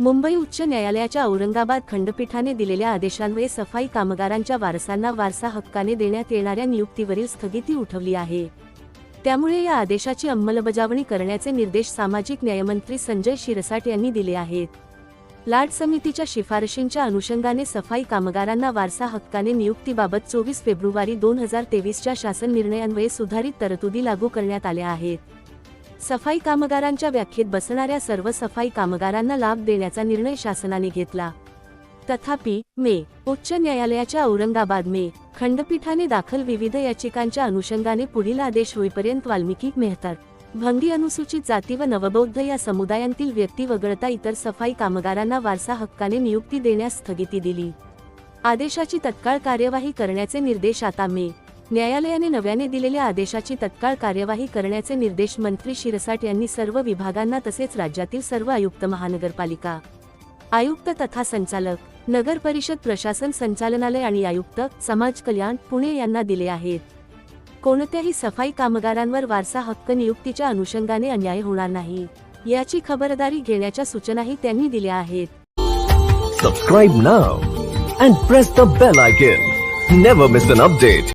मुंबई उच्च न्यायालयाच्या औरंगाबाद खंडपीठाने दिलेल्या आदेशान्वये सफाई कामगारांच्या वारसांना वारसा हक्काने देण्यात येणाऱ्या नियुक्तीवरील स्थगिती उठवली आहे. त्यामुळे या आदेशाची अंमलबजावणी करण्याचे निर्देश सामाजिक न्यायमंत्री संजय शिरसाट यांनी दिले आहेत. लाट समितीच्या शिफारशींच्या अनुषंगाने सफाई कामगारांना वारसा हक्काने नियुक्तीबाबत चोवीस फेब्रुवारी दोन हजार तेवीसच्या शासन निर्णयान्वये सुधारित तरतुदी लागू करण्यात आल्या आहेत. सफाई कामगारांच्या व्याख्येत बसणाऱ्या सर्व सफाई कामगारांना लाभ देण्याचा निर्णय शासनाने घेतला. तथापि मे उच्च न्यायालयाच्या औरंगाबाद मे खंडपीठाने दाखल विविध याचिकांच्या अनुषंगाने पुढील आदेश होईपर्यंत वाल्मिकी मेहतर भंगी अनुसूचित जाती व नवबौद्ध या समुदायांतील व्यक्ती वगळता इतर सफाई कामगारांना वारसा हक्काने नियुक्ती देण्यास स्थगिती दिली. आदेशाची तत्काळ कार्यवाही करण्याचे निर्देश आता मे न्यायालयाने नव्याने दिलेल्या आदेशाची तत्काळ कार्यवाही करण्याचे निर्देश मंत्री शिरसाट यांनी सर्व विभागांना तसेच राज्यातील सर्व आयुक्त महानगरपालिका आयुक्त तथा संचालक नगर परिषद प्रशासन संचालनालय आणि आयुक्त समाज कल्याण पुणे यांना दिले आहेत. कोणत्याही सफाई कामगारांवर वारसा हक्क नियुक्तीच्या अनुषंगाने अन्याय होणार नाही. याची खबरदारी घेण्याच्या सूचनाही त्यांनी दिल्या आहेत. Subscribe now and press the bell icon never miss an update